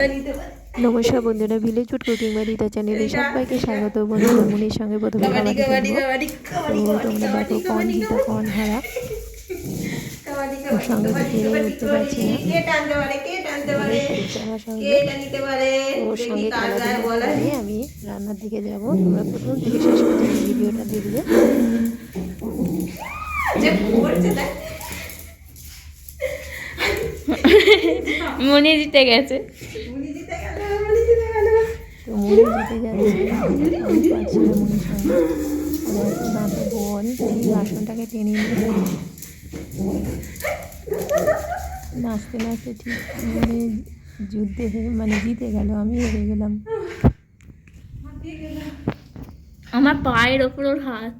নমস্কার বন্ধুরা village food cooking বাড়িতে চ্যানেলে সবাইকে স্বাগত। বন্ধুরা মুনির সঙ্গে প্রথমে খাবার তোমরা দেখো কন জিতা কন হারা। ওর সঙ্গে তো পেরে উঠতে পারছি আমার সঙ্গে ওর সঙ্গে খেলাধুলা আমি রান্নার দিকে যাব। তোমরা প্রথম থেকে শেষ পর্যন্ত ভিডিওটা দেখবে মনে দিতে গেছে তো মুড়ি জিতে যাচ্ছে আমি পারছি না মুড়ির সঙ্গে আমার একটু দাঁতে বল এই বাসনটাকে টেনে নিয়ে নাচতে নাচতে ঠিক মানে যুদ্ধে মানে জিতে গেল আমি হেরে গেলাম আমার পায়ের ওপর ওর হাত।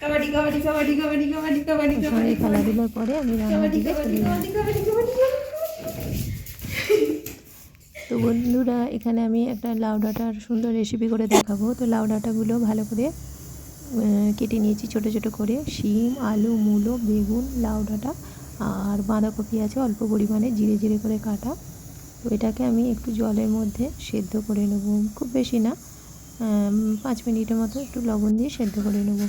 কাবাডি কাবাডি কাবাডি কাবাডি কাবাডি কাবাডি সঙ্গে খেলাধুলার পরে আমি রান্নার দিকে চলে বন্ধুরা, এখানে আমি একটা লাউ ডাঁটার সুন্দর রেসিপি করে দেখাবো। তো লাউ ডাঁটাগুলো ভালো করে কেটে নিয়েছি ছোট ছোট করে। শিম, আলু, মূলো, বেগুন, লাউ ডাঁটা আর বাঁধাকপি আছে অল্প পরিমাণে, জিরে জিরে করে কাটা। তো এটাকে আমি একটু জলের মধ্যে সেদ্ধ করে নেব। খুব বেশি না পাঁচ মিনিটের মতো একটু লবণ দিয়ে সেদ্ধ করে নেব।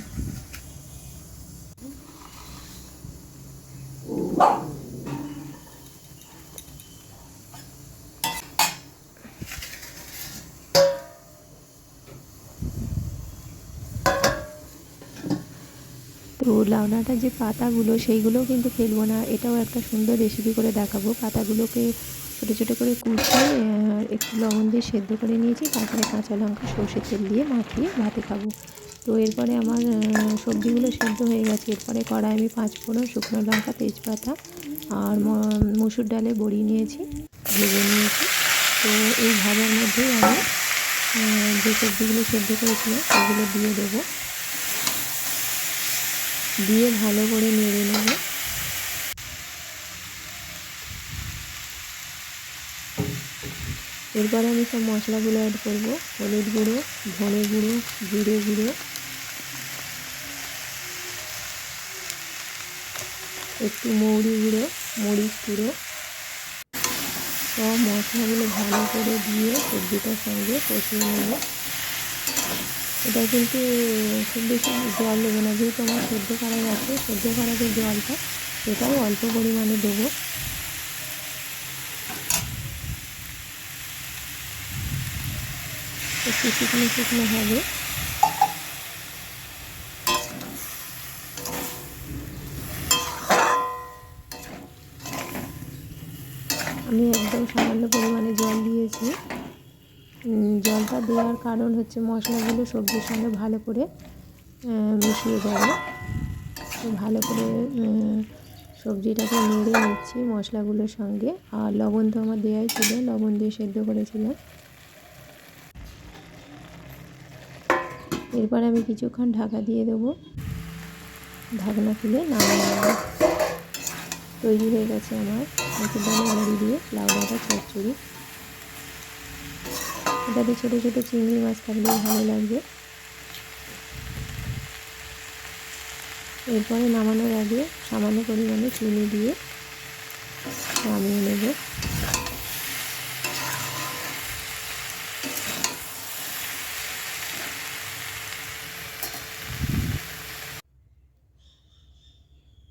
তো লাউ লাউনাটার যে পাতাগুলো, সেইগুলোও কিন্তু ফেলব না। এটাও একটা সুন্দর রেসিপি করে দেখাবো। পাতাগুলোকে ছোটো ছোটো করে কুচিয়ে একটু লবণ দিয়ে সেদ্ধ করে নিয়েছি। তারপরে কাঁচা লঙ্কা, সর্ষের তেল দিয়ে মাখিয়ে ভাতে খাব। তো এরপরে আমার সবজিগুলো সেদ্ধ হয়ে গেছে। এরপরে কড়াই আমি পাঁচ ফোড়ন শুকনো লঙ্কা, তেজপাতা আর মসুর ডালে বড়ি নিয়েছি, ভেজে নিয়েছি। তো এই ভাজার মধ্যেই আমি যে সবজিগুলো সেদ্ধ করেছিলাম, সেগুলো দিয়ে দেবো। দিয়ে ভালো করে নেড়ে নেব। এরপর আমি সব মশলাগুলো অ্যাড করব। হলুদ গুঁড়ো, ধনে গুঁড়ো, জিরে গুঁড়ো। একটু মৌরি গুঁড়ো, মরিচ গুঁড়ো। সব মশলাগুলো ভালো করে দিয়ে সবজিটার সঙ্গে কষিয়ে নেব। এটা কিন্তু খুব বেশি জল দেবো না, যেহেতু আমার সেদ্ধ করা গেছে সেদ্ধ করা যে জলটা, সেটাও অল্প পরিমাণে দেবো। একটু শুকনো শুকনো হবে। আমি একদম সামান্য পরিমাণে জল দিয়েছি। জলটা দেওয়ার কারণ হচ্ছে মশলাগুলো সবজির সঙ্গে ভালো করে মিশিয়ে যাবে। ভালো করে সবজিটাকে নেড়ে নিচ্ছি মশলাগুলোর সঙ্গে। আর লবণ তো আমার দেওয়াই ছিল, লবণ দিয়ে সেদ্ধ করেছিলাম। এরপর আমি কিছুক্ষণ ঢাকা দিয়ে দেবো। ঢাকনা খুলে নামিয়ে তৈরি হয়ে গেছে আমার। বড়ি দিয়ে, লাউ ডাঁটা চচ্চড়ি। এটাতে ছোটো ছোটো চিংড়ি মাছ থাকলেও ভালো লাগবে। এরপরে নামানোর আগে সামান্য পরিমাণে চিনি দিয়ে নামিয়ে নেব।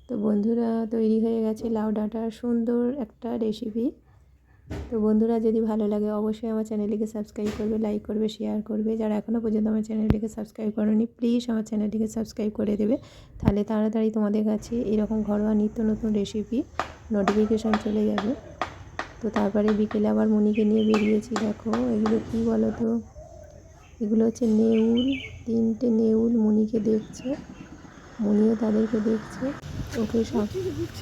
তো বন্ধুরা, তৈরি হয়ে গেছে লাউ ডাঁটার সুন্দর একটা রেসিপি তো বন্ধুরা, যদি ভালো লাগে অবশ্যই আমার চ্যানেলটিকে সাবস্ক্রাইব করবে লাইক করবে শেয়ার করবে। যারা এখনও পর্যন্ত আমার চ্যানেলটিকে সাবস্ক্রাইব করনি প্লিজ আমার চ্যানেলটিকে সাবস্ক্রাইব করে দেবে। তাহলে তাড়াতাড়ি তোমাদের কাছে এরকম ঘরোয়া নিত্য নতুন রেসিপি নোটিফিকেশান চলে যাবে। তো তারপরে বিকেলে আবার মনিকে নিয়ে বেরিয়েছি। দেখো, এগুলো কী বলো তো এগুলো হচ্ছে নেউল, তিনটে নেউল মনিকে দেখছে। মনিও তাদেরকে দেখছে। ওকে সব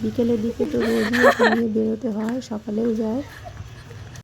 বিকেলের দিকে তো রোজই নিয়ে বেরোতে হয়, সকালেও যায়।